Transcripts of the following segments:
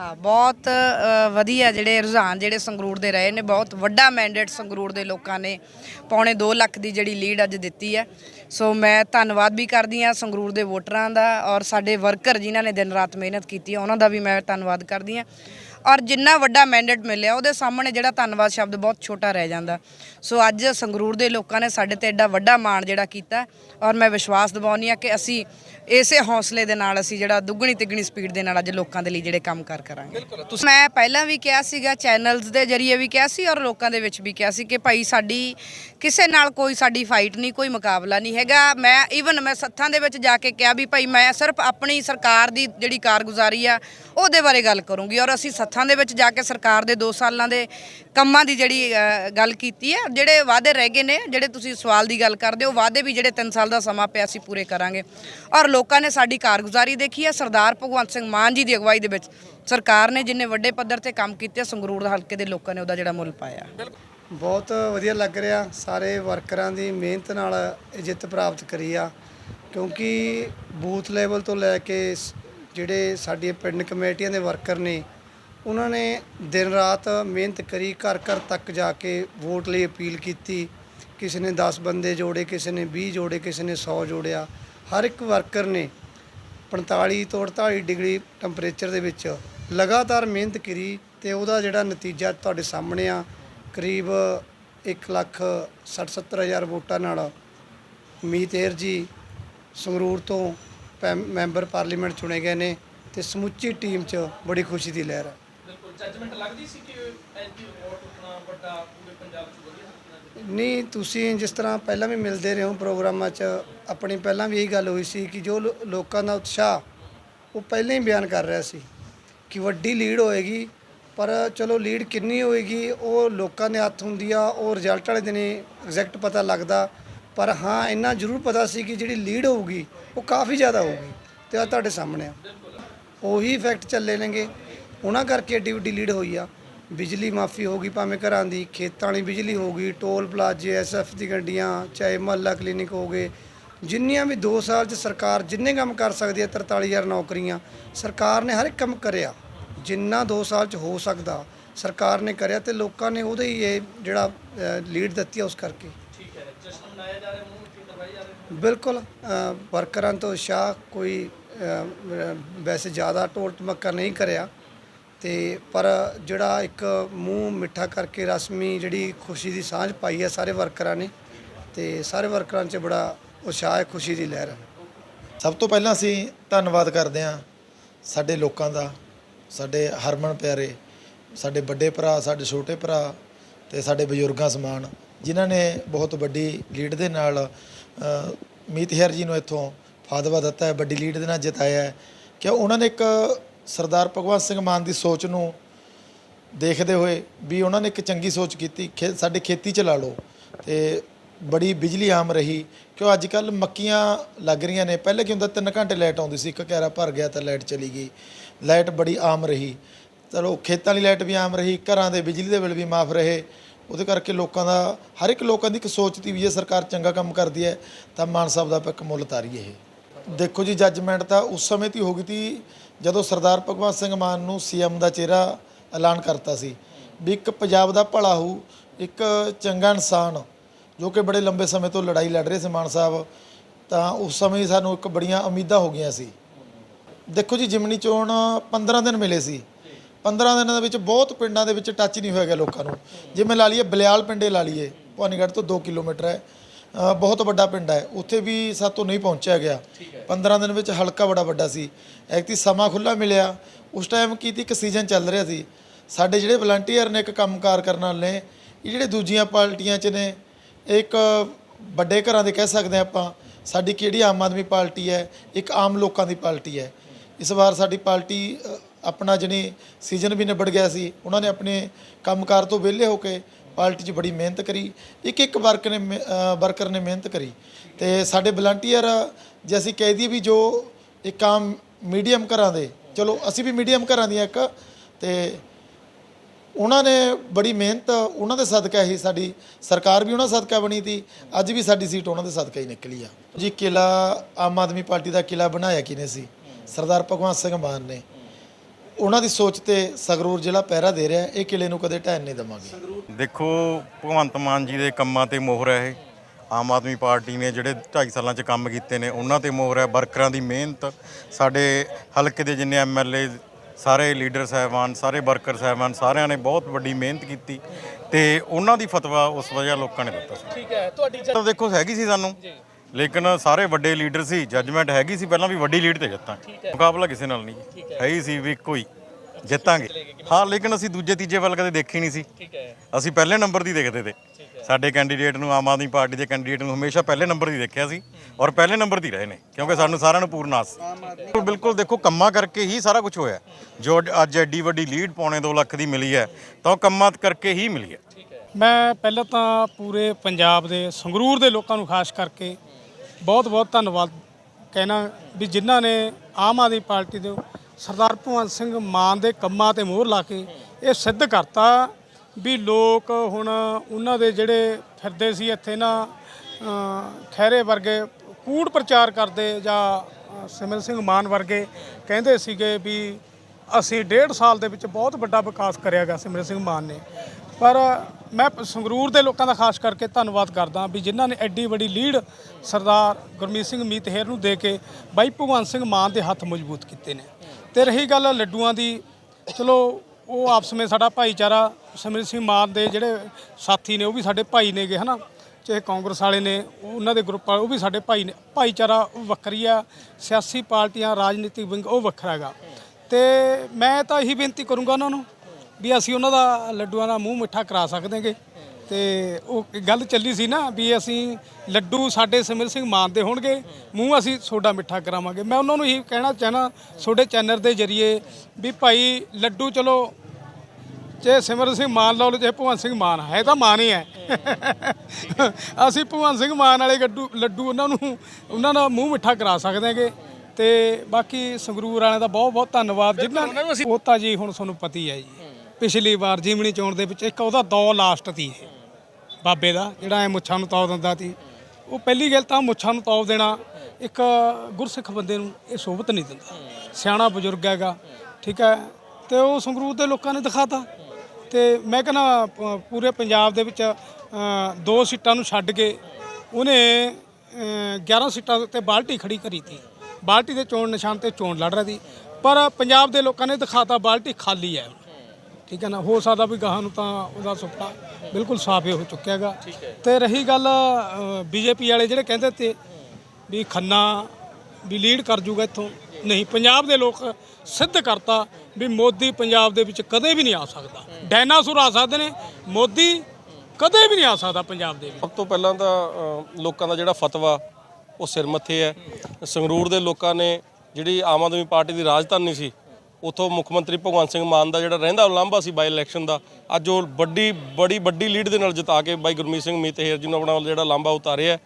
ਹਾਂ ਬਹੁਤ ਅ, ਵਧੀਆ ਜਿਹੜੇ ਰੁਝਾਨ ਜਿਹੜੇ ਸੰਗਰੂਰ ਦੇ ਰਹੇ ਨੇ ਬਹੁਤ ਵੱਡਾ ਮੈਂਡੇਟ ਸੰਗਰੂਰ ਦੇ ਲੋਕਾਂ ਨੇ ਪੌਣੇ 2 ਲੱਖ ਦੀ ਜਿਹੜੀ ਲੀਡ ਅੱਜ ਦਿੱਤੀ ਹੈ। ਸੋ ਮੈਂ ਧੰਨਵਾਦ ਵੀ ਕਰਦੀ ਹਾਂ ਸੰਗਰੂਰ ਦੇ ਵੋਟਰਾਂ ਦਾ ਔਰ ਸਾਡੇ ਵਰਕਰ ਜਿਨ੍ਹਾਂ ਨੇ ਦਿਨ ਰਾਤ ਮਿਹਨਤ ਕੀਤੀ ਹੈ ਉਹਨਾਂ ਦਾ ਵੀ ਮੈਂ ਧੰਨਵਾਦ ਕਰਦੀ ਹਾਂ। ਔਰ ਜਿੰਨਾ ਵੱਡਾ ਮੈਂਡੇਟ ਮਿਲਿਆ ਉਹਦੇ ਸਾਹਮਣੇ ਜਿਹੜਾ ਧੰਨਵਾਦ ਸ਼ਬਦ ਬਹੁਤ ਛੋਟਾ ਰਹਿ ਜਾਂਦਾ। ਸੋ ਅੱਜ ਸੰਗਰੂਰ ਦੇ ਲੋਕਾਂ ਨੇ ਸਾਡੇ ਤੇ ਐਡਾ ਵੱਡਾ ਮਾਣ ਜਿਹੜਾ ਕੀਤਾ ਔਰ ਮੈਂ ਵਿਸ਼ਵਾਸ ਦਿਵਾਉਂਦੀ ਹਾਂ ਕਿ ਅਸੀਂ ਇਸੇ ਹੌਸਲੇ ਦੇ ਨਾਲ ਅਸੀਂ ਜਿਹੜਾ ਦੁੱਗਣੀ ਤਿੱਗਣੀ ਸਪੀਡ ਦੇ ਨਾਲ ਅੱਜ ਲੋਕਾਂ ਦੇ ਲਈ ਜਿਹੜੇ ਕੰਮ ਕਰ ਕਰਾਂਗੇ। ਮੈਂ ਪਹਿਲਾਂ ਵੀ ਕਿਹਾ ਸੀਗਾ ਚੈਨਲਸ ਦੇ ਜ਼ਰੀਏ ਵੀ ਕਿਹਾ ਸੀ ਔਰ ਲੋਕਾਂ ਦੇ ਵਿੱਚ ਵੀ ਕਿਹਾ ਸੀ ਕਿ ਭਾਈ ਸਾਡੀ ਕਿਸੇ ਨਾਲ ਕੋਈ ਸਾਡੀ ਫਾਈਟ ਨਹੀਂ ਕੋਈ ਮੁਕਾਬਲਾ ਨਹੀਂ ਹੈਗਾ। ਮੈਂ ਈਵਨ ਮੈਂ ਸੱਥਾਂ ਦੇ ਵਿੱਚ ਜਾ ਕੇ ਕਿਹਾ ਵੀ ਭਾਈ ਮੈਂ ਸਿਰਫ ਆਪਣੀ ਸਰਕਾਰ ਦੀ ਜਿਹੜੀ ਕਾਰਗੁਜ਼ਾਰੀ ਆ ਉਹਦੇ ਬਾਰੇ ਗੱਲ ਕਰੂੰਗੀ ਔਰ ਅਸੀਂ ਹੱਥਾਂ ਦੇ ਵਿੱਚ ਜਾ ਕੇ ਸਰਕਾਰ ਦੇ 2 ਸਾਲਾਂ ਦੇ ਕੰਮਾਂ ਦੀ ਜਿਹੜੀ ਗੱਲ ਕੀਤੀ ਹੈ, ਜਿਹੜੇ ਵਾਅਦੇ ਰਹਿ ਗਏ ਨੇ, ਜਿਹੜੇ ਤੁਸੀਂ ਸਵਾਲ ਦੀ ਗੱਲ ਕਰਦੇ ਹੋ, ਵਾਅਦੇ ਵੀ ਜਿਹੜੇ 3 ਸਾਲ ਦਾ ਸਮਾਂ ਪਿਆ ਅਸੀਂ ਪੂਰੇ ਕਰਾਂਗੇ। ਔਰ ਲੋਕਾਂ ਨੇ ਸਾਡੀ ਕਾਰਗੁਜ਼ਾਰੀ ਦੇਖੀ ਹੈ, ਸਰਦਾਰ ਭਗਵੰਤ ਸਿੰਘ ਮਾਨ ਜੀ ਦੀ ਅਗਵਾਈ ਦੇ ਵਿੱਚ ਸਰਕਾਰ ਨੇ ਜਿੰਨੇ ਵੱਡੇ ਪੱਧਰ ਤੇ ਕੰਮ ਕੀਤੇ, ਸੰਗਰੂਰ ਹਲਕੇ ਦੇ ਲੋਕਾਂ ਨੇ ਉਹਦਾ ਜਿਹੜਾ ਮੁੱਲ ਪਾਇਆ। ਬਹੁਤ ਵਧੀਆ ਲੱਗ ਰਿਹਾ, ਸਾਰੇ ਵਰਕਰਾਂ ਦੀ ਮਿਹਨਤ ਨਾਲ ਇਹ ਜਿੱਤ ਪ੍ਰਾਪਤ ਕਰੀ ਆ, ਕਿਉਂਕਿ ਬੂਥ ਲੈਵਲ ਤੋਂ ਲੈ ਕੇ ਜਿਹੜੇ ਸਾਡੀਆਂ ਪਿੰਡ ਕਮੇਟੀਆਂ ਦੇ ਵਰਕਰ ਨੇ ਉਹਨਾਂ ਨੇ ਦਿਨ ਰਾਤ ਮਿਹਨਤ ਕਰੀ, ਘਰ ਘਰ ਤੱਕ ਜਾ ਕੇ ਵੋਟ ਲਈ ਅਪੀਲ ਕੀਤੀ। ਕਿਸੇ ਨੇ 10 ਬੰਦੇ ਜੋੜੇ, ਕਿਸੇ ਨੇ 20 ਜੋੜੇ, ਕਿਸੇ ਨੇ 100 ਜੋੜਿਆ। ਹਰ ਇੱਕ ਵਰਕਰ ਨੇ 45 ਤੋਂ 48 ਡਿਗਰੀ ਟੈਂਪਰੇਚਰ ਦੇ ਵਿੱਚ ਲਗਾਤਾਰ ਮਿਹਨਤ ਕਰੀ ਤੇ ਉਹਦਾ ਜਿਹੜਾ ਨਤੀਜਾ ਤੁਹਾਡੇ ਸਾਹਮਣੇ ਆ, ਕਰੀਬ 1 ਲੱਖ 60 70 ਹਜ਼ਾਰ ਵੋਟਾਂ ਨਾਲ ਮੀਤੇਰ ਜੀ ਸੰਗਰੂਰ ਤੋਂ ਪੈ- ਮੈਂਬਰ ਪਾਰਲੀਮੈਂਟ ਚੁਣੇ ਗਏ ਨੇ ਤੇ ਸਮੁੱਚੀ ਟੀਮ 'ਚ ਬੜੀ ਖੁਸ਼ੀ ਦੀ ਲਹਿਰ ਹੈ। ਜੱਜਮੈਂਟ ਲੱਗਦੀ ਸੀ ਕਿ ਐਂਟੀ ਵੋਟ ਉਠਣਾ ਵੱਡਾ ਪੂਰੇ ਪੰਜਾਬ 'ਚ ਵਧੀਆ ਤਰੀਕੇ ਨਾਲ ਨਹੀਂ ਤੁਸੀਂ ਜਿਸ ਤਰ੍ਹਾਂ ਪਹਿਲਾਂ ਵੀ ਮਿਲਦੇ ਰਹੇ ਹੋ ਪ੍ਰੋਗਰਾਮਾਂ 'ਚ ਆਪਣੀ ਪਹਿਲਾਂ ਵੀ ਇਹੀ ਗੱਲ ਹੋਈ ਸੀ ਕਿ ਜੋ ਲੋਕਾਂ ਦਾ ਉਤਸ਼ਾਹ ਉਹ ਪਹਿਲਾਂ ਹੀ ਬਿਆਨ ਕਰ ਰਿਹਾ ਸੀ ਕਿ ਵੱਡੀ ਲੀਡ ਹੋਏਗੀ ਪਰ ਚਲੋ ਲੀਡ ਕਿੰਨੀ ਹੋਏਗੀ ਉਹ ਲੋਕਾਂ ਦੇ ਹੱਥ ਹੁੰਦੀ ਆ ਉਹ ਰਿਜ਼ਲਟ ਵਾਲੇ ਦਿਨ ਐਗਜ਼ੈਕਟ ਪਤਾ ਲੱਗਦਾ। ਪਰ ਹਾਂ ਇੰਨਾ ਜ਼ਰੂਰ ਪਤਾ ਸੀ ਕਿ ਜਿਹੜੀ ਲੀਡ ਹੋਊਗੀ ਉਹ ਕਾਫੀ ਜ਼ਿਆਦਾ ਹੋਊਗੀ ਤੇ ਆ ਤੁਹਾਡੇ ਸਾਹਮਣੇ ਆ। ਉਹੀ ਇਫੈਕਟ ਚੱਲੇ ਨੇਗੇ। ਉਹਨਾਂ ਕਰਕੇ ਏਡੀ ਵੱਡੀ ਲੀਡ ਹੋਈ ਆ। ਬਿਜਲੀ ਮਾਫੀ ਹੋ ਗਈ ਭਾਵੇਂ ਘਰਾਂ ਦੀ ਖੇਤਾਂ ਵਾਲੀ ਬਿਜਲੀ ਹੋ ਗਈ ਟੋਲ ਪਲਾਜ਼ੇ ਐਸਐਫ ਦੀ ਗੱਡੀਆਂ ਚਾਹੇ ਮਹੱਲਾ ਕਲੀਨਿਕ ਹੋ ਗਏ। ਜਿੰਨੀਆਂ ਵੀ 2 ਸਾਲ 'ਚ ਸਰਕਾਰ ਜਿੰਨੇ ਕੰਮ ਕਰ ਸਕਦੀ ਹੈ 43000 ਨੌਕਰੀਆਂ ਸਰਕਾਰ ਨੇ ਹਰ ਇੱਕ ਕੰਮ ਕਰਿਆ। ਜਿੰਨਾ 2 ਸਾਲ 'ਚ ਹੋ ਸਕਦਾ ਸਰਕਾਰ ਨੇ ਕਰਿਆ ਤੇ ਲੋਕਾਂ ਨੇ ਉਹਦੇ ਹੀ ਇਹ ਜਿਹੜਾ ਲੀਡ ਦਿੱਤੀ ਉਸ ਕਰਕੇ। ਠੀਕ ਹੈ ਜਸ਼ਨ ਮਨਾਇਆ ਜਾ ਰਿਹਾ ਮੂੰਹ ਮਿੱਠੀ ਕਰਵਾਈ ਜਾ ਰਹੀ। ਬਿਲਕੁਲ ਵਰਕਰਾਂ ਤੋਂ ਸ਼ਾਹ ਕੋਈ ਵੈਸੇ ਜ਼ਿਆਦਾ ਢੋਲ ਟਮੱਕਾ ਨਹੀਂ ਕਰਿਆ। ਤੇ ਪਰ ਜਿਹੜਾ ਇੱਕ ਮੂੰਹ ਮਿੱਠਾ ਕਰਕੇ ਰਸਮੀ ਜਿਹੜੀ ਖੁਸ਼ੀ ਦੀ ਸਾਂਝ ਪਾਈ ਹੈ ਸਾਰੇ ਵਰਕਰਾਂ ਨੇ ਤੇ ਸਾਰੇ ਵਰਕਰਾਂ 'ਚ ਬੜਾ ਉਤਸ਼ਾਹ ਹੈ, ਖੁਸ਼ੀ ਦੀ ਲਹਿਰ ਹੈ। ਸਭ ਤੋਂ ਪਹਿਲਾਂ ਅਸੀਂ ਧੰਨਵਾਦ ਕਰਦੇ ਹਾਂ ਸਾਡੇ ਲੋਕਾਂ ਦਾ, ਸਾਡੇ ਹਰਮਨ ਪਿਆਰੇ, ਸਾਡੇ ਵੱਡੇ ਭਰਾ, ਸਾਡੇ ਛੋਟੇ ਭਰਾ ਤੇ ਸਾਡੇ ਬਜ਼ੁਰਗਾਂ ਸਮਾਨ, ਜਿਨ੍ਹਾਂ ਨੇ ਬਹੁਤ ਵੱਡੀ ਲੀਡ ਦੇ ਨਾਲ ਮੀਤ ਹੈਰ ਜੀ ਨੂੰ ਇੱਥੋਂ ਫਾਦਵਾ ਦਿੱਤਾ ਹੈ, ਵੱਡੀ ਲੀਡ ਦੇ ਨਾਲ ਜਿਤਾਇਆ ਹੈ। ਕਿ ਉਹਨਾਂ ਨੇ ਇੱਕ ਸਰਦਾਰ ਭਗਵੰਤ ਸਿੰਘ ਮਾਨ ਦੀ ਸੋਚ ਨੂੰ ਦੇਖਦੇ ਹੋਏ ਵੀ ਉਹਨਾਂ ਨੇ ਇੱਕ ਚੰਗੀ ਸੋਚ ਕੀਤੀ, ਖੇ, ਸਾਡੇ ਖੇਤੀ ਚ ਲਾ ਲਓ ਤੇ ਬੜੀ ਬਿਜਲੀ ਆਮ ਰਹੀ, ਕਿਉਂ ਅੱਜ ਕੱਲ ਮੱਕੀਆਂ ਲੱਗ ਰਹੀਆਂ ਨੇ। ਪਹਿਲੇ ਕੀ ਹੁੰਦਾ 3 ਘੰਟੇ ਲਾਈਟ ਆਉਂਦੀ ਸੀ, ਇੱਕ ਘੈਰਾ ਭਰ ਗਿਆ ਤਾਂ ਲਾਈਟ ਚਲੀ ਗਈ। ਲਾਈਟ ਬੜੀ ਆਮ ਰਹੀ। ਚਲੋ ਖੇਤਾਂ ਦੀ ਲਾਈਟ ਵੀ ਆਮ ਰਹੀ, ਘਰਾਂ ਦੇ ਬਿਜਲੀ ਦੇ ਬਿੱਲ ਵੀ ਮਾਫ ਰਹੇ। ਉਹਦੇ ਕਰਕੇ ਲੋਕਾਂ ਦਾ, ਹਰ ਇੱਕ ਲੋਕਾਂ ਦੀ ਇੱਕ ਸੋਚ ਤੀ ਵੀ ਜੇ ਸਰਕਾਰ ਚੰਗਾ ਕੰਮ ਕਰਦੀ ਹੈ, ਤਾਂ ਮਾਨ ਸਾਹਿਬ ਦਾ ਆਪਾਂ ਇੱਕ ਮੁੱਲ ਤਾਰੀਏ ਇਹ। ਦੇਖੋ ਜੀ ਜੱਜਮੈਂਟ ਤਾਂ ਉਸ ਸਮੇਂ ਤੀ ਹੋ ਗਈ ਤੀ ਜਦੋਂ ਸਰਦਾਰ ਭਗਵੰਤ ਸਿੰਘ ਮਾਨ ਨੂੰ ਸੀਐਮ ਦਾ ਚਿਹਰਾ ਐਲਾਨ ਕਰਤਾ ਸੀ ਵੀ ਇੱਕ ਪੰਜਾਬ ਦਾ ਭਲਾ ਹੋ ਇੱਕ ਚੰਗਾ ਇਨਸਾਨ, ਜੋ ਕਿ ਬੜੇ ਲੰਬੇ ਸਮੇਂ ਤੋਂ ਲੜਾਈ ਲੜ ਰਹੇ ਸੀ ਮਾਨ ਸਾਹਿਬ, ਤਾਂ ਉਸ ਸਮੇਂ ਹੀ ਸਾਨੂੰ ਇੱਕ ਬੜੀਆਂ ਉਮੀਦਾਂ ਹੋ ਗਈਆਂ ਸੀ। ਦੇਖੋ ਜੀ, ਜਿਮਨੀ ਚੋਣ 15 ਦਿਨ ਮਿਲੇ ਸੀ। 15 ਦਿਨਾਂ ਦੇ ਵਿੱਚ ਬਹੁਤ ਪਿੰਡਾਂ ਦੇ ਵਿੱਚ ਟੱਚ ਨਹੀਂ ਹੋਇਆ ਗਿਆ ਲੋਕਾਂ ਨੂੰ। ਜਿਵੇਂ ਲਾ ਲਈਏ, ਬਲਿਆਲ ਪਿੰਡੇ ਲਾ ਲਈਏ, ਭਵਾਨੀਗੜ੍ਹ ਤੋਂ 2 ਕਿਲੋਮੀਟਰ ਹੈ। ਬਹੁਤ ਵੱਡਾ ਪਿੰਡ ਹੈ। ਉੱਥੇ ਵੀ ਸਾਤੋਂ ਨਹੀਂ ਪਹੁੰਚਿਆ ਗਿਆ। 15 ਦਿਨ ਵਿੱਚ ਹਲਕਾ ਬੜਾ ਵੱਡਾ ਸੀ। ਐਕਤੀ ਸਮਾਂ ਖੁੱਲਾ ਮਿਲਿਆ। ਉਸ ਟਾਈਮ ਕੀ ਤੀ ਇੱਕ ਸੀਜ਼ਨ ਚੱਲ ਰਿਹਾ ਸੀ। ਸਾਡੇ ਜਿਹੜੇ ਵਲੰਟੀਅਰ ਨੇ ਇੱਕ ਕੰਮਕਾਰ ਕਰਨ ਵਾਲੇ ਨੇ ਇਹ ਜਿਹੜੇ ਦੂਜੀਆਂ ਪਾਰਟੀਆਂ 'ਚ ਨੇ ਇੱਕ ਵੱਡੇ ਘਰਾਂ ਦੇ ਕਹਿ ਸਕਦੇ ਆਪਾਂ ਸਾਡੀ ਕਿਹੜੀ ਆਮ ਆਦਮੀ ਪਾਰਟੀ ਹੈ ਇੱਕ ਆਮ ਲੋਕਾਂ ਦੀ ਪਾਰਟੀ ਹੈ। ਇਸ ਵਾਰ ਸਾਡੀ ਪਾਰਟੀ ਆਪਣਾ ਜਿਹੜੀ ਸੀਜ਼ਨ ਵੀ ਨਿਬੜ ਗਿਆ ਸੀ। ਉਹਨਾਂ ਨੇ ਆਪਣੇ ਕੰਮਕਾਰ ਤੋਂ ਵਿਹਲੇ ਹੋ ਕੇ ਪਾਰਟੀ 'ਚ ਬੜੀ ਮਿਹਨਤ ਕਰੀ ਇੱਕ ਇੱਕ ਵਰਕ ਨੇ ਮਿਹ- ਵਰਕਰ ਨੇ ਮਿਹਨਤ ਕਰੀ। ਤੇ ਸਾਡੇ ਵਲੰਟੀਅਰ ਜੇ ਅਸੀਂ ਕਹਿ ਦਈਏ ਵੀ ਜੋ ਇੱਕ ਆਮ ਮੀਡੀਅਮ ਘਰਾਂ ਦੇ, ਚਲੋ ਅਸੀਂ ਵੀ ਮੀਡੀਅਮ ਘਰਾਂ ਦੀਆਂ ਇੱਕ, ਤੇ ਉਹਨਾਂ ਨੇ ਬੜੀ ਮਿਹਨਤ, ਉਹਨਾਂ ਦੇ ਸਦਕਾ ਹੀ ਸਾਡੀ ਸਰਕਾਰ ਵੀ ਉਹਨਾਂ ਸਦਕਾ ਬਣੀ ਤੀ, ਅੱਜ ਵੀ ਸਾਡੀ ਸੀਟ ਉਹਨਾਂ ਦੇ ਸਦਕਾ ਹੀ ਨਿਕਲੀ ਆ। ਜੀ ਕਿਲਾ ਆਮ ਆਦਮੀ ਪਾਰਟੀ ਦਾ ਕਿਲਾ ਬਣਾਇਆ ਕਿਨੇ ਸੀ? ਸਰਦਾਰ ਭਗਵੰਤ ਸਿੰਘ ਮਾਨ ਨੇ। ਉਹਨਾਂ ਦੀ ਸੋਚ ਤੇ ਸੰਗਰੂਰ ਜ਼ਿਲ੍ਹਾ ਪਹਿਰਾ ਦੇ ਰਿਹਾ ਹੈ। ਇਹ ਕਿਲੇ ਨੂੰ ਕਦੇ ਢਹਿਣ ਨਹੀਂ ਦੇਵਾਂਗੇ। ਦੇਖੋ ਭਗਵੰਤ ਮਾਨ ਜੀ ਦੇ ਕੰਮਾਂ ਤੇ ਮੋਹਰ ਹੈ ਇਹ। ਆਮ ਆਦਮੀ ਪਾਰਟੀ ਨੇ ਜਿਹੜੇ 2.5 ਸਾਲਾਂ 'ਚ ਕੰਮ ਕੀਤੇ ਨੇ ਉਹਨਾਂ ਤੇ ਮੋਹਰ ਹੈ। ਵਰਕਰਾਂ ਦੀ ਮਿਹਨਤ ਸਾਡੇ ਹਲਕੇ ਦੇ ਜਿੰਨੇ ਐਮਐਲਏ ਸਾਰੇ ਲੀਡਰ ਸਾਹਿਬਾਨ ਸਾਰੇ ਵਰਕਰ ਸਾਹਿਬਾਨ ਸਾਰਿਆਂ ਨੇ ਬਹੁਤ ਵੱਡੀ ਮਿਹਨਤ ਕੀਤੀ ਤੇ ਉਹਨਾਂ ਦੀ ਫਤਵਾ ਉਸ ਵਜ੍ਹਾ ਲੋਕਾਂ ਨੇ ਦਿੱਤਾ ਸੀ। ਠੀਕ ਹੈ ਤੁਹਾਡੀ ਤਾਂ ਦੇਖੋ ਹੈਗੀ ਸੀ ਸਾਨੂੰ। ਲੇਕਿਨ ਸਾਰੇ ਵੱਡੇ ਲੀਡਰ ਸੀ ਜੱਜਮੈਂਟ ਹੈਗੀ ਸੀ ਪਹਿਲਾਂ ਵੀ ਵੱਡੀ ਲੀਡ ਤੇ ਜਿੱਤਾਂਗੇ ਮੁਕਾਬਲਾ ਕਿਸੇ ਨਾਲ ਨਹੀਂ। ਹੈ। ਹੀ ਸੀ ਵੀ ਇੱਕੋ ਹੀ ਜਿੱਤਾਂਗੇ। ਹਾਂ ਲੇਕਿਨ ਅਸੀਂ ਦੂਜੇ ਤੀਜੇ ਵੱਲ ਕਦੇ ਦੇਖੀ ਨਹੀਂ ਸੀ। ਅਸੀਂ ਪਹਿਲੇ ਨੰਬਰ ਦੀ ਦੇਖਦੇ ਤੇ। ਸਾਡੇ ਕੈਂਡੀਡੇਟ ਨੂੰ ਆਮ ਆਦਮੀ ਪਾਰਟੀ ਦੇ ਕੈਂਡੀਡੇਟ ਨੂੰ ਹਮੇਸ਼ਾ ਪਹਿਲੇ ਨੰਬਰ ਦੀ ਦੇਖਿਆ ਸੀ ਔਰ ਪਹਿਲੇ ਨੰਬਰ ਦੀ ਰਹੇ ਨੇ ਕਿਉਂਕਿ ਸਾਨੂੰ ਸਾਰਿਆਂ ਨੂੰ ਪੂਰਨ ਆਸ ਬਿਲਕੁਲ ਦੇਖੋ ਕੰਮਾਂ ਕਰਕੇ ਹੀ ਸਾਰਾ ਕੁਝ ਹੋਇਆ। ਜੋ ਅੱਜ ਐਡੀ ਵੱਡੀ ਲੀਡ ਪੌਣੇ 2 ਲੱਖ ਦੀ ਮਿਲੀ ਹੈ ਤਾਂ ਉਹ ਕੰਮਾਂ ਕਰਕੇ ਹੀ ਮਿਲੀ ਹੈ। ਮੈਂ ਪਹਿਲਾਂ ਤਾਂ ਪੂਰੇ ਪੰਜਾਬ ਦੇ ਸੰਗਰੂਰ ਦੇ ਲੋਕਾਂ ਨੂੰ ਖਾਸ ਕਰਕੇ ਬਹੁਤ ਬਹੁਤ ਧੰਨਵਾਦ। ਕਹਿਣਾ ਵੀ ਜਿਨ੍ਹਾਂ ਨੇ ਆਮ ਆਦਮੀ ਪਾਰਟੀ ਦੇ ਸਰਦਾਰ ਭਗਵੰਤ ਸਿੰਘ ਮਾਨ ਦੇ ਕੰਮਾਂ ਤੇ ਮੋਹਰ ਲਾ ਕੇ ਇਹ ਸਿੱਧ ਕਰਤਾ ਵੀ ਲੋਕ ਹੁਣ ਉਹਨਾਂ ਦੇ ਜਿਹੜੇ ਫਿਰਦੇ ਸੀ ਇੱਥੇ ਨਾ ਅ, ਖਹਿਰੇ ਵਰਗੇ ਕੂੜ ਪ੍ਰਚਾਰ ਕਰਦੇ ਜਾਂ ਅ, ਸਿਮਰਨ ਸਿੰਘ ਮਾਨ ਵਰਗੇ ਕਹਿੰਦੇ ਸੀਗੇ ਵੀ ਅਸੀਂ ਡੇਢ ਸਾਲ ਦੇ ਵਿੱਚ ਬਹੁਤ ਵੱਡਾ ਵਿਕਾਸ ਕਰਿਆਗਾ ਸਿਮਰਨ ਸਿੰਘ ਮਾਨ ਨੇ। ਪਰ ਮੈਂ ਸੰਗਰੂਰ ਦੇ ਲੋਕਾਂ ਦਾ ਖਾਸ ਕਰਕੇ ਧੰਨਵਾਦ ਕਰਦਾ ਵੀ ਜਿਨ੍ਹਾਂ ਨੇ ਐਡੀ ਵੱਡੀ ਲੀਡ ਸਰਦਾਰ ਗੁਰਮੀਤ ਸਿੰਘ ਮੀਤਹੇਰ ਨੂੰ ਦੇ ਕੇ ਬਾਈ ਭਗਵੰਤ ਸਿੰਘ ਮਾਨ ਦੇ ਹੱਥ ਮਜ਼ਬੂਤ ਕੀਤੇ ਨੇ। ਤੇ ਰਹੀ ਗੱਲ ਲੱਡੂਆਂ ਦੀ, ਚਲੋ ਉਹ ਆਪਸ ਵਿੱਚ ਸਾਡਾ ਭਾਈਚਾਰਾ ਸਿਮਰਨ ਸਿੰਘ ਮਾਨ ਦੇ ਜਿਹੜੇ ਸਾਥੀ ਨੇ ਉਹ ਵੀ ਸਾਡੇ ਭਾਈ ਨੇਗੇ ਹਨਾ, ਚਾਹੇ ਕਾਂਗਰਸ ਵਾਲੇ ਨੇ ਉਹਨਾਂ ਦੇ ਗਰੁੱਪ ਵਾਲੇ, ਉਹ ਵੀ ਸਾਡੇ ਭਾਈ ਨੇ। ਭਾਈਚਾਰਾ ਉਹ ਵੱਖਰੀ ਆ, ਸਿਆਸੀ ਪਾਰਟੀਆਂ, ਰਾਜਨੀਤਿਕ ਵਿੰਗ ਉਹ ਵੱਖਰਾ ਹੈਗਾ। ਤੇ ਮੈਂ ਤਾਂ ਇਹੀ ਬੇਨਤੀ ਕਰੂੰਗਾ ਉਹਨਾਂ ਨੂੰ ਵੀ ਅਸੀਂ ਉਹਨਾਂ ਦਾ ਲੱਡੂਆਂ ਦਾ ਮੂੰਹ ਮਿੱਠਾ ਕਰਾ ਸਕਦੇਗੇ। ਤੇ ਉਹ ਗੱਲ ਚੱਲੀ ਸੀ ਨਾ ਵੀ ਅਸੀਂ ਲੱਡੂ ਸਾਡੇ ਸਿਮਰ ਸਿੰਘ ਮਾਨ ਦੇ ਹੋਣਗੇ ਮੂੰਹ ਅਸੀਂ ਸੋਡਾ ਮਿੱਠਾ ਕਰਾਵਾਂਗੇ। ਮੈਂ ਉਹਨਾਂ ਨੂੰ ਇਹੀ ਕਹਿਣਾ ਚਾਹਣਾ ਤੁਹਾਡੇ ਚੈਨਲ ਦੇ ਜਰੀਏ ਵੀ ਭਾਈ ਲੱਡੂ ਚਲੋ ਚਾਹੇ ਸਿਮਰਨ ਸਿੰਘ ਮਾਨ ਲਓ ਚਾਹੇ ਭਗਵੰਤ ਸਿੰਘ ਮਾਨ ਹੈ ਤਾਂ ਮਾਨ ਹੀ ਹੈ। ਅਸੀਂ ਭਗਵੰਤ ਸਿੰਘ ਮਾਨ ਵਾਲੇ ਗੱਡੂ ਲੱਡੂ ਉਹਨਾਂ ਨੂੰ ਉਹਨਾਂ ਦਾ ਮੂੰਹ ਮਿੱਠਾ ਕਰਾ ਸਕਦੇ ਹੈਗੇ ਤੇ ਬਾਕੀ ਸੰਗਰੂਰ ਵਾਲਿਆਂ ਦਾ ਬਹੁਤ ਬਹੁਤ ਧੰਨਵਾਦ। ਜਿਨ੍ਹਾਂ ਉਹ ਤਾਂ ਜੀ ਹੁਣ ਤੁਹਾਨੂੰ ਪਤੀ ਹੈ ਜੀ। ਪਿਛਲੀ ਵਾਰ ਜੀਮਣੀ ਚੋਣ ਦੇ ਵਿੱਚ ਇੱਕ ਉਹਦਾ ਦੌ ਲਾਸਟ ਸੀ ਇਹ। ਬਾਬੇ ਦਾ ਜਿਹੜਾ ਐ ਮੁੱਛਾਂ ਨੂੰ ਤੌ ਦਿੰਦਾ ਸੀ। ਉਹ ਪਹਿਲੀ ਗੱਲ ਤਾਂ ਮੁੱਛਾਂ ਨੂੰ ਤੌ ਦੇਣਾ ਇੱਕ ਗੁਰਸਿੱਖ ਬੰਦੇ ਨੂੰ ਇਹ ਸੋਭਤ ਨਹੀਂ ਦਿੰਦਾ। ਸਿਆਣਾ ਬਜ਼ੁਰਗ ਹੈਗਾ ਠੀਕ ਹੈ ਤੇ ਉਹ ਸੰਗਰੂਰ ਦੇ ਲੋਕਾਂ ਨੇ ਦਿਖਾਤਾ। ਤੇ ਮੈਂ ਕਹਿੰਦਾ ਪੂਰੇ ਪੰਜਾਬ ਦੇ ਵਿੱਚ ਦੋ ਸੀਟਾਂ ਨੂੰ ਛੱਡ ਕੇ ਉਹਨੇ ਅ, 11 ਸੀਟਾਂ ਦੇ ਉੱਤੇ ਬਾਲਟੀ ਖੜੀ ਕਰੀ ਤੀ। ਬਾਲਟੀ ਦੇ ਚੋਣ ਨਿਸ਼ਾਨ ਤੇ ਚੋਣ ਲੜ ਰਹੀ ਸੀ। ਪਰ ਪੰਜਾਬ ਦੇ ਲੋਕਾਂ ਨੇ ਦਿਖਾਤਾ ਬਾਲਟੀ ਖਾਲੀ ਹੈ। ਠੀਕ ਹੈ ਨਾ? ਹੋ ਸਕਦਾ ਵੀ ਗਾਹਾਂ ਨੂੰ ਤਾਂ ਉਹਦਾ ਸੁਪਨਾ ਬਿਲਕੁਲ ਸਾਫ਼ ਹੀ ਹੋ ਚੁੱਕਿਆ ਹੈਗਾ ਤੇ ਰਹੀ ਗੱਲ ਬੀਜੇਪੀ ਵਾਲੇ ਜਿਹੜੇ ਕਹਿੰਦੇ ਤੇ ਵੀ ਖੰਨਾ ਵੀ ਲੀਡ ਕਰ ਜੂਗਾ ਇੱਥੋਂ। ਨਹੀਂ ਪੰਜਾਬ ਦੇ ਲੋਕ ਸਿੱਧ ਕਰਤਾ ਵੀ ਮੋਦੀ ਪੰਜਾਬ ਦੇ ਵਿੱਚ ਕਦੇ ਵੀ ਨਹੀਂ ਆ ਸਕਦਾ। ਡਾਇਨਾਸੌਰ ਆ ਸਕਦੇ ਨੇ ਮੋਦੀ ਕਦੇ ਵੀ ਨਹੀਂ ਆ ਸਕਦਾ ਪੰਜਾਬ ਦੇ ਵਿੱਚ। ਸਭ ਤੋਂ ਪਹਿਲਾਂ ਤਾਂ ਲੋਕਾਂ ਦਾ ਜਿਹੜਾ ਫਤਵਾ ਉਹ ਸਿਰ ਮੱਥੇ ਹੈ। ਸੰਗਰੂਰ ਦੇ ਲੋਕਾਂ ਨੇ ਜਿਹੜੀ ਆਮ ਆਦਮੀ ਪਾਰਟੀ ਦੀ ਰਾਜਧਾਨੀ ਸੀ ਉਥੋਂ ਮੁੱਖ ਮੰਤਰੀ ਭਗਵੰਤ ਸਿੰਘ ਮਾਨ ਦਾ ਜਿਹੜਾ ਰਹਿੰਦਾ ਉਲਾਂਭਾ ਸੀ ਬਾਈ ਇਲੈਕਸ਼ਨ ਦਾ। ਅੱਜ ਉਹ ਵੱਡੀ, ਬੜੀ, ਵੱਡੀ ਲੀਡ ਦੇ ਨਾਲ ਜਿਤਾ ਕੇ ਬਾਈ ਗੁਰਮੀਤ ਸਿੰਘ ਮੀਤਹੇਰ ਜੀ ਨੂੰ ਆਪਣਾ ਜਿਹੜਾ ਲਾਂਭਾ ਉਤਾਰਿਆ।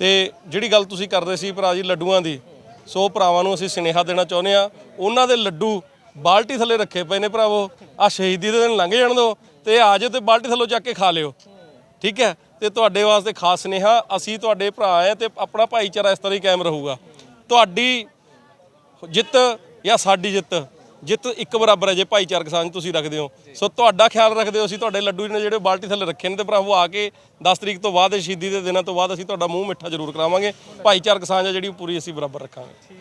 ਤੇ ਜਿਹੜੀ ਗੱਲ ਤੁਸੀਂ ਕਰਦੇ ਸੀ ਭਰਾ ਜੀ ਲੱਡੂਆਂ ਦੀ, ਸੋ ਭਰਾਵਾਂ ਨੂੰ ਅਸੀਂ ਸੁਨੇਹਾ ਦੇਣਾ ਚਾਹੁੰਦੇ ਆ ਉਹਨਾਂ ਦੇ ਲੱਡੂ ਬਾਲਟੀ ਥੱਲੇ ਰੱਖੇ ਪਏ ਨੇ ਭਰਾਵੋ। ਆ ਸ਼ਹੀਦੀ ਦੇ ਦਿਨ ਲੰਘ ਜਾਣ ਦਿਓ ਤੇ ਆ ਜਾਓ ਤੇ ਬਾਲਟੀ ਥੱਲੋਂ ਚੱਕ ਕੇ ਖਾ ਲਿਓ। ਠੀਕ ਹੈ? ਤੇ ਤੁਹਾਡੇ ਵਾਸਤੇ ਖਾਸ ਸੁਨੇਹਾ, ਅਸੀਂ ਤੁਹਾਡੇ ਭਰਾ ਆ ਤੇ ਆਪਣਾ ਭਾਈਚਾਰਾ ਇਸ ਤਰ੍ਹਾਂ ਹੀ ਕਾਇਮ ਰਹੂਗਾ। ਤੁਹਾਡੀ ਜਿੱਤ ਜਾਂ ਸਾਡੀ ਜਿੱਤ। ਜਿੱਤ ਇੱਕ ਬਰਾਬਰ ਹੈ ਜੇ ਭਾਈਚਾਰਕ ਸਾਂਝ ਤੁਸੀਂ ਰੱਖਦੇ ਹੋ। ਸੋ ਤੁਹਾਡਾ ਖਿਆਲ ਰੱਖਦੇ ਹੋ ਅਸੀਂ ਤੁਹਾਡੇ ਲੱਡੂ ਨੇ ਜਿਹੜੇ ਬਾਲਟੀ ਥੱਲੇ ਰੱਖੇ ਨੇ ਤੇ ਭਰਾਵੋ ਆ ਕੇ 10 ਤਰੀਕ ਤੋਂ ਬਾਅਦ ਸ਼ਹੀਦੀ ਦੇ ਦਿਨਾਂ ਤੋਂ ਬਾਅਦ ਅਸੀਂ ਤੁਹਾਡਾ ਮੂੰਹ ਮਿੱਠਾ ਜ਼ਰੂਰ ਕਰਾਵਾਂਗੇ। ਭਾਈਚਾਰਕ ਸਾਂਝ ਆ ਜਿਹੜੀ ਪੂਰੀ ਅਸੀਂ ਬਰਾਬਰ ਰੱਖਾਂਗੇ।